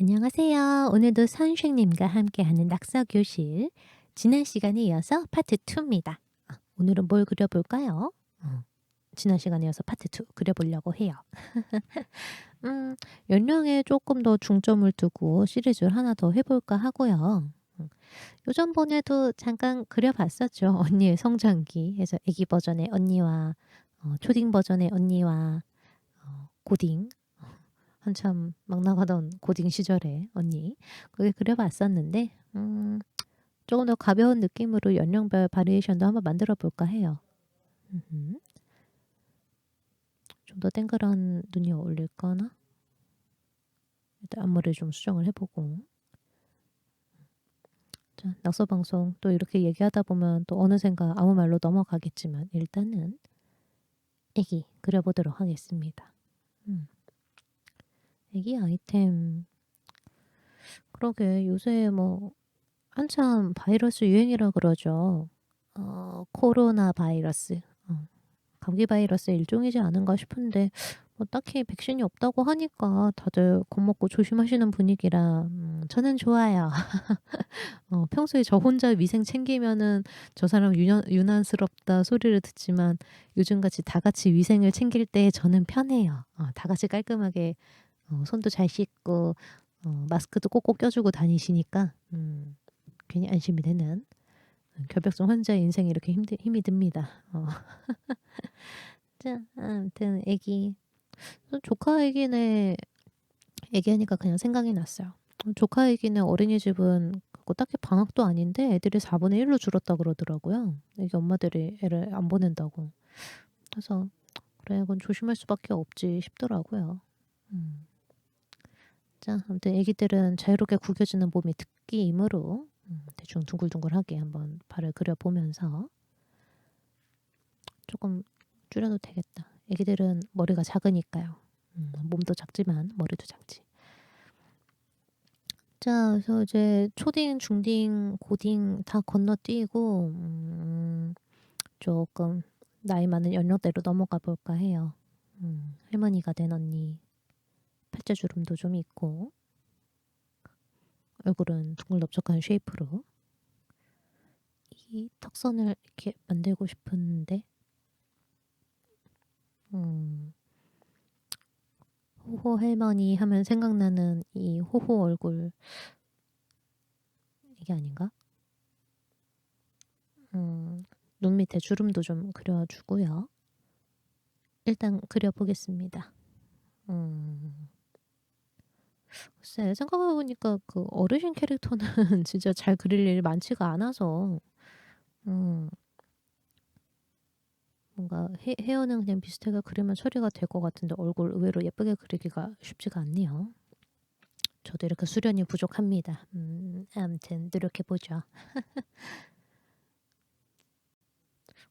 안녕하세요. 오늘도 선생님과 함께하는 낙서 교실. 지난 시간에 이어서 파트 2입니다. 아, 오늘은 뭘 그려볼까요? 어, 지난 시간에 이어서 파트 2 그려보려고 해요. 음, 연령에 조금 더 중점을 두고 시리즈를 하나 더 해볼까 하고요. 음, 요전번에도 잠깐 그려봤었죠. 언니의 성장기. 해서 애기 버전의 언니와 어, 초딩 버전의 언니와 어, 고딩 한참 막 나가던 고딩 시절에 언니 그게 그려봤었는데 음, 조금 더 가벼운 느낌으로 연령별 바리에이션도 한번 만들어 볼까 해요. 좀 더 땡그란 눈이 어울릴까나? 일단 앞머리 좀 수정을 해보고 자, 낙서 방송 또 이렇게 얘기하다 보면 또 어느샌가 아무 말로 넘어가겠지만 일단은 애기 그려보도록 하겠습니다. 음. 애기 아이템 그러게 요새 뭐 한참 바이러스 유행이라 그러죠. 어, 코로나 바이러스. 어, 감기 바이러스 일종이지 않은가 싶은데 뭐 딱히 백신이 없다고 하니까 다들 겁먹고 조심하시는 분위기라 음, 저는 좋아요. 어, 평소에 저 혼자 위생 챙기면은 저 사람 유난, 유난스럽다 소리를 듣지만 요즘같이 다 같이 위생을 챙길 때 저는 편해요. 어, 다 같이 깔끔하게 어, 손도 잘 씻고 어, 마스크도 꼭꼭 껴주고 다니시니까 음, 괜히 안심이 되는 결벽증 환자의 인생이 이렇게 힘 힘이 듭니다. 어. 자, 아무튼 애기 조카 애기네 얘기하니까 그냥 생각이 났어요. 조카 애기네 어린이집은 그 딱히 방학도 아닌데 애들이 4분의 1로 줄었다 그러더라고요. 애기 엄마들이 애를 안 보낸다고. 그래서 그래 이건 조심할 수밖에 없지 싶더라고요. 음. 자, 아무튼 애기들은 자유롭게 구겨지는 몸이 특기이므로 음, 대충 둥글둥글하게 한번 발을 그려보면서 조금 줄여도 되겠다. 애기들은 머리가 작으니까요. 음, 몸도 작지만 머리도 작지. 자, 그래서 이제 초딩, 중딩, 고딩 다 건너뛰고 음, 조금 나이 많은 연령대로 넘어가 볼까 해요. 음, 할머니가 된 언니 팔자주름도 좀 있고 얼굴은 둥글넓적한 쉐이프로 이 턱선을 이렇게 만들고 싶은데 음, 호호 할머니 하면 생각나는 이 호호 얼굴 이게 아닌가? 음, 눈 밑에 주름도 좀 그려주고요. 일단 그려보겠습니다. 음. 글쎄 생각해 보니까 그 어르신 캐릭터는 진짜 잘 그릴 일이 많지가 않아서 음 뭔가 헤 헤어는 그냥 비슷하게 그리면 처리가 될 것 같은데 얼굴 의외로 예쁘게 그리기가 쉽지가 않네요. 저도 이렇게 수련이 부족합니다. 음 아무튼 노력해 보죠.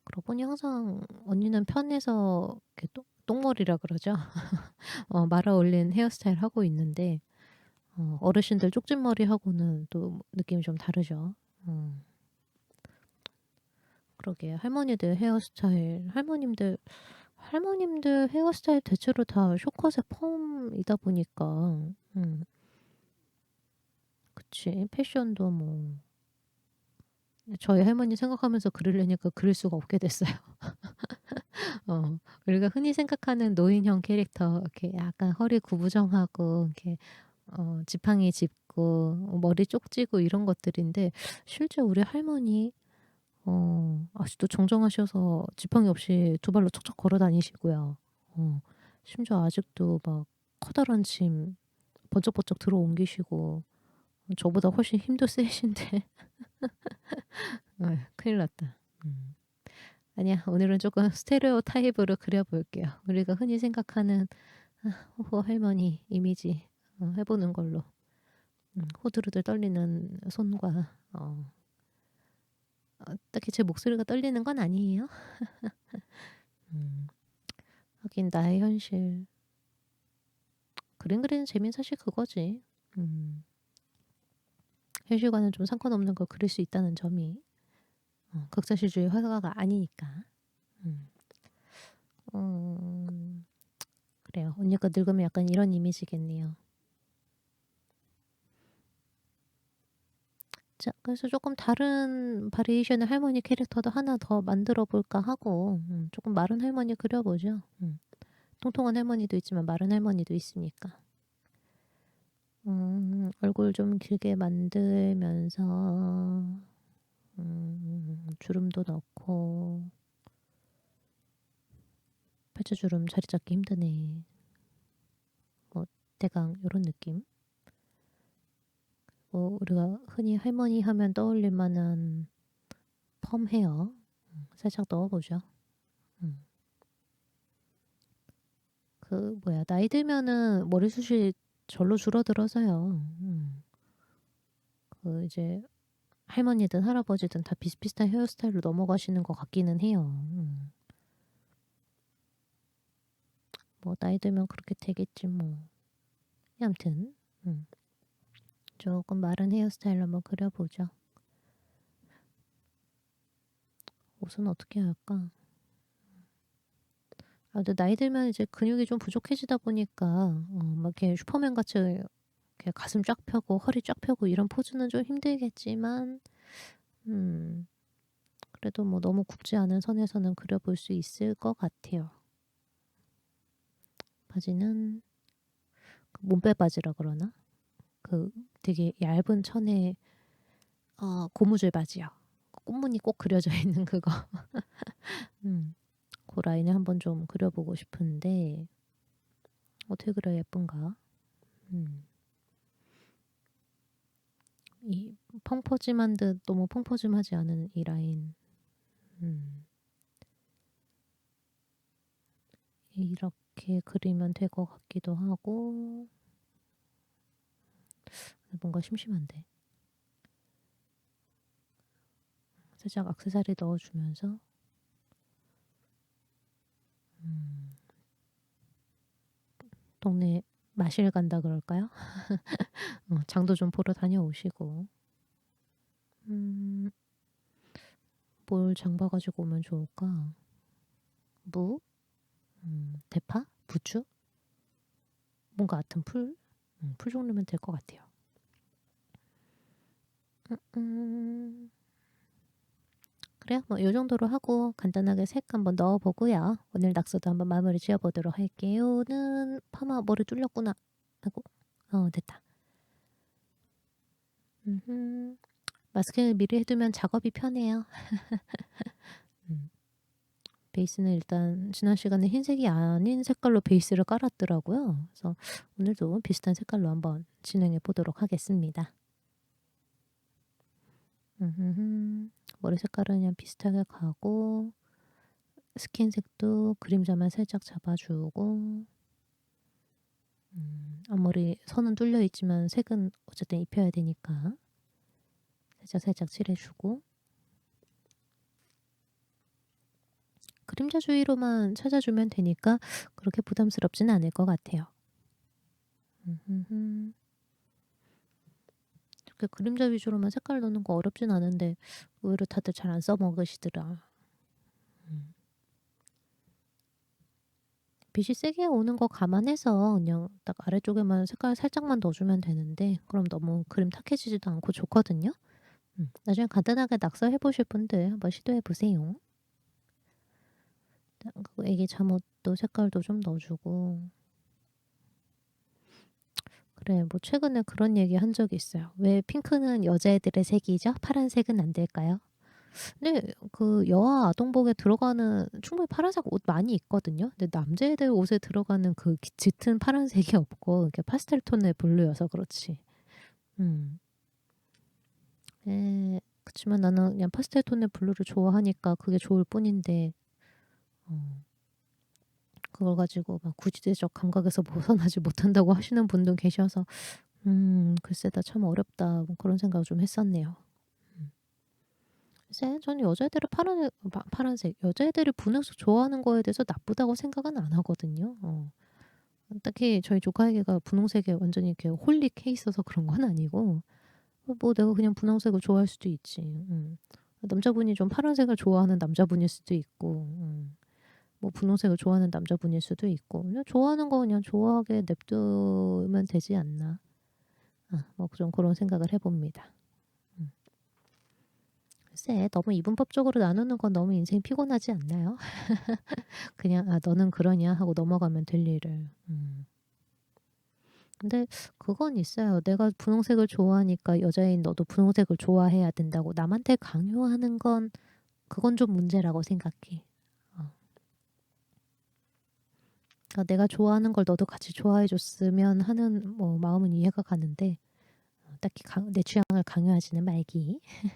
그러고 보니 항상 언니는 편해서 이렇게 똥 똥머리라 그러죠. 어 말아 올린 헤어스타일 하고 있는데 어, 어르신들 쪽진머리하고는 또 느낌이 좀 다르죠. 음. 그러게 할머니들 헤어스타일, 할머님들 할머님들 헤어스타일 대체로 다 쇼컷의 펌이다 보니까 음. 그치 패션도 뭐 저희 할머니 생각하면서 그리려니까 그릴 수가 없게 됐어요. 어, 우리가 흔히 생각하는 노인형 캐릭터 이렇게 약간 허리 구부정하고 이렇게 어, 지팡이 짚고 머리 쪽지고 이런 것들인데 실제 우리 할머니 어, 아직도 정정하셔서 지팡이 없이 두 발로 척척 걸어 다니시고요. 어, 심지어 아직도 막 커다란 짐 번쩍번쩍 들어 옮기시고 저보다 훨씬 힘도 세신데 어, 큰일 났다. 음. 아니야 오늘은 조금 스테레오 타입으로 그려볼게요. 우리가 흔히 생각하는 아, 호호 할머니 이미지 어, 해보는 걸로. 음, 호두루들 떨리는 손과 어, 어, 딱히 제 목소리가 떨리는 건 아니에요. 음, 하긴 나의 현실. 그림 그리는 재미는 사실 그거지. 음, 현실과는 좀 상관없는 걸 그릴 수 있다는 점이 어, 극사실주의 화가가 아니니까. 음. 음, 그래요. 언니가 늙으면 약간 이런 이미지겠네요. 자 그래서 쪼끔 다른 바리에이션의 할머니 캐릭터도 하나 더 만들어 볼까 하고 음 쪼끔 마른 할머니 그려 보죠. 음. 통통한 할머니도 있지만 마른 할머니도 있으니까. 음 얼굴 좀 길게 만들면서 음 주름도 넣고 팔자주름 자리 잡기 힘드네. 뭐 대강 요런 느낌. 뭐 우리가 흔히 할머니 하면 떠올릴 만한 펌 헤어 음 살짝 넣어 보죠. 음. 그 뭐야 나이 들면은 머리숱이 절로 줄어들어서요. 음. 그 이제 할머니든 할아버지든 다 비슷비슷한 헤어스타일로 넘어가시는 것 같기는 해요. 음. 뭐 나이 들면 그렇게 되겠지 뭐. 아무튼 음. 쪼끔 마른 헤어스타일로 한번 그려 보죠. 옷은 어떻게 할까? 아 근데 나이 들면 이제 근육이 좀 부족해지다 보니까 어 막 이렇게 슈퍼맨 같이 이렇게 가슴 쫙 펴고 허리 쫙 펴고 이런 포즈는 좀 힘들겠지만 음 그래도 뭐 너무 굽지 않은 선에서는 그려 볼 수 있을 것 같아요. 바지는 그 몸빼 바지라 그러나? 그 되게 얇은 천에 어 고무줄 바지요. 꽃무늬 꼭 그려져 있는 그거. 음. 고 라인을 한번 좀 그려 보고 싶은데 어떻게 그려야 예쁜가? 음. 이 펑퍼짐한 듯 너무 펑퍼짐하지 않은 이 라인. 음. 이렇게 그리면 될 것 같기도 하고 뭔가 심심한데. 살짝 액세서리 넣어 주면서 음. 동네 마실 간다 그럴까요? 어 장도 좀 보러 다녀오시고. 음. 뭘 장 봐 가지고 오면 좋을까? 무? 음 대파? 부추? 뭔가 하여튼 풀? 음 풀 종류면 될 것 같아요. 음음. 그래요. 뭐 요 정도로 하고 간단하게 색 한번 넣어 보고요. 오늘 낙서도 한번 마무리 지어 보도록 할게요. 는 파마 머리 뚫렸구나. 아이고. 어 됐다. 음흠. 마스킹을 미리 해 두면 작업이 편해요. 음. 베이스는 일단 지난 시간에 흰색이 아닌 색깔로 베이스를 깔았더라고요. 그래서 오늘도 비슷한 색깔로 한번 진행해 보도록 하겠습니다. 머리 색깔은 그냥 비슷하게 가고 스킨색도 그림자만 살짝 잡아 주고 음 앞머리 선은 뚫려 있지만 색은 어쨌든 입혀야 되니까 살짝 살짝 칠해 주고 그림자 주위로만 찾아 주면 되니까 그렇게 부담스럽지는 않을 것 같아요. 음흠흠. 이렇게 그림자 위주로만 색깔 넣는 거 어렵진 않은데 의외로 다들 잘 안 써먹으시더라. 음. 빛이 세게 오는 거 감안해서 그냥 딱 아래쪽에만 색깔 살짝만 넣어 주면 되는데 그럼 너무 그림 탁해지지도 않고 좋거든요. 음 나중에 간단하게 낙서해 보실 분들 한번 시도해 보세요. 애기 잠옷도 색깔도 좀 넣어 주고 그래 뭐 최근에 그런 얘기 한 적이 있어요. "왜 핑크는 여자애들의 색이죠? 파란색은 안 될까요?" 근데 그 여아 아동복에 들어가는 충분히 파란색 옷 많이 있거든요. 근데 남자애들 옷에 들어가는 그 기 짙은 파란색이 없고 이렇게 파스텔 톤의 블루여서 그렇지. 음. 예. 그치만 나는 그냥 파스텔 톤의 블루를 좋아하니까 그게 좋을 뿐인데 어 그걸 가지고 막 구시대적 감각에서 벗어나지 못한다고 하시는 분도 계셔서 음 글쎄다 참 어렵다 뭐 그런 생각을 좀 했었네요. 음. 글쎄 저는 여자애들이 파란색 파 파란색 여자애들이 분홍색 좋아하는 거에 대해서 나쁘다고 생각은 안 하거든요. 어. 딱히 저희 조카 애기가 분홍색에 완전히 이렇게 홀릭해 있어서 그런 건 아니고 어뭐 내가 그냥 분홍색을 좋아할 수도 있지. 음. 남자분이 좀 파란색을 좋아하는 남자분일 수도 있고 음. 뭐 분홍색을 좋아하는 남자분일 수도 있고 그냥 좋아하는 거 그냥 좋아하게 냅두면 되지 않나. 아 뭐좀 고런 생각을 해 봅니다. 음. 글쎄 너무 이분법적으로 나누는 건 너무 인생이 피곤하지 않나요? 그냥 '아 너는 그러냐.' 하고 넘어가면 될 일을. 음. 근데 그건 있어요. 내가 분홍색을 좋아하니까 여자인 너도 분홍색을 좋아해야 된다고 남한테 강요하는 건 그건 좀 문제라고 생각해. 어. 그러니까 내가 좋아하는 걸 너도 같이 좋아해 줬으면 하는 뭐 마음은 이해가 가는데 어 딱히 강 내 취향을 강요하지는 말기.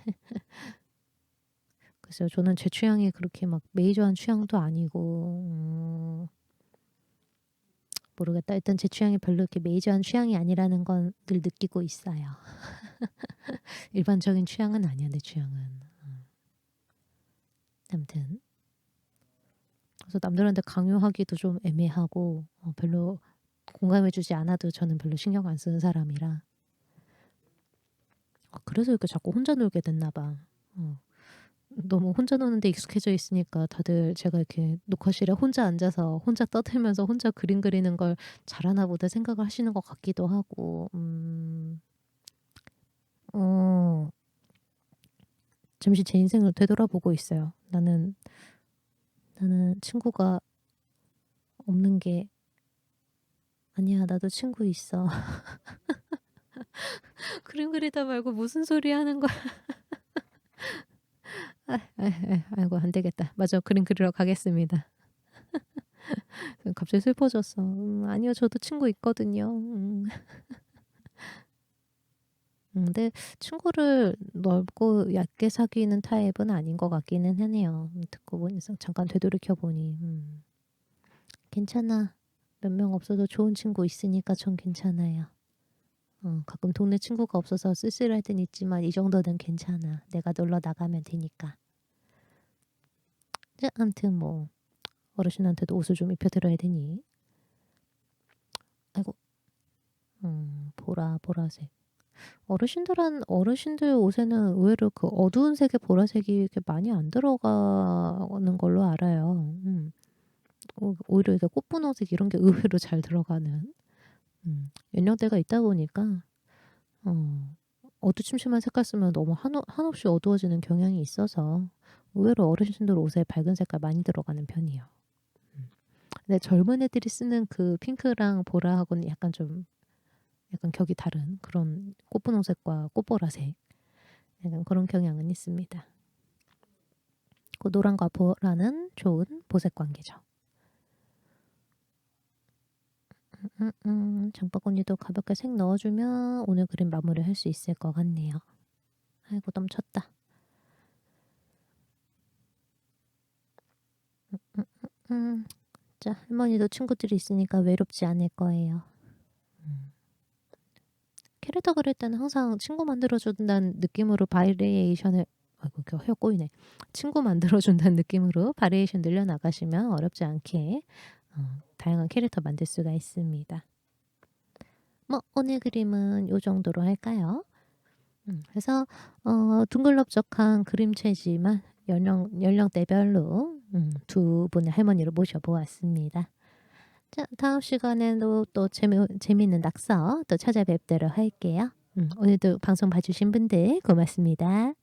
글쎄요. 저는 제 취향이 그렇게 막 메이저한 취향도 아니고 음 모르겠다. 일단 제 취향이 별로 이렇게 메이저한 취향이 아니라는 건 늘 느끼고 있어요. 일반적인 취향은 아니야 내 취향은. 음. 아무튼 그래서 남들한테 강요하기도 좀 애매하고 어 별로 공감해 주지 않아도 저는 별로 신경 안 쓰는 사람이라. 아 그래서 이렇게 자꾸 혼자 놀게 됐나 봐. 어. 너무 혼자 노는 데 익숙해져 있으니까 다들 제가 이렇게 녹화실에 혼자 앉아서 혼자 떠들면서 혼자 그림 그리는 걸 잘하나 보다 생각을 하시는 것 같기도 하고 음. 어. 잠시 제 인생을 되돌아보고 있어요. 나는 나는 친구가 없는 게 아니야. 나도 친구 있어. 그림 그리다 말고 무슨 소리 하는 거야. 아에에 아이고 안 되겠다. 맞아. 그림 그리러 가겠습니다. 갑자기 슬퍼졌어. 음 아니요. 저도 친구 있거든요. 음. 음 근데 친구를 넓고 얕게 사귀는 타입은 아닌 것 같기는 하네요. 음 듣고 보니 잠깐 되돌이켜 보니. 음. 괜찮아. 몇 명 없어도 좋은 친구 있으니까 전 괜찮아요. 어 가끔 동네 친구가 없어서 쓸쓸할 땐 있지만 이 정도는 괜찮아. 내가 놀러 나가면 되니까. 이제 아무튼 뭐 어르신한테도 옷을 좀 입혀 드려야 되니. 아이고. 음 보라, 보라색. 어르신들한 어르신들 옷에는 의외로 그 어두운 색의 보라색이 이렇게 많이 안 들어가는 걸로 알아요. 음. 오 오히려 이게 꽃분홍색 이런 게 의외로 잘 들어가는 음 연령대가 있다 보니까 어 어두침침한 색깔 쓰면 너무 한오 한없이 어두워지는 경향이 있어서 의외로 어르신들 옷에 밝은 색깔 많이 들어가는 편이에요. 음. 근데 젊은 애들이 쓰는 그 핑크랑 보라하고는 약간 좀 약간 격이 다른 그런 꽃분홍색과 꽃보라색 약간 그런 경향은 있습니다. 그 노랑과 보라는 좋은 보색 관계죠. 음음음. 장바구니도 가볍게 색 넣어 주면 오늘 그림 마무리할 수 있을 것 같네요. 아이고 넘쳤다. 음음음음. 자 할머니도 친구들이 있으니까 외롭지 않을 거예요. 음. 캐릭터 그릴 때는 항상 친구 만들어 준다는 느낌으로 바리에이션을 아이고 그혀 꼬이네. 친구 만들어 준다는 느낌으로 바리에이션 늘려 나가시면 어렵지 않게 어 다양한 캐릭터 만들 수가 있습니다. 뭐 오늘 그림은 요 정도로 할까요? 음 그래서 어 둥글럽적한 그림체지만 연령 연령대별로 음 두 분의 할머니를 모셔 보았습니다. 자 다음 시간에도 또 재미 재미있는 낙서 또 찾아뵙도록 할게요. 음 오늘도 방송 봐 주신 분들 고맙습니다.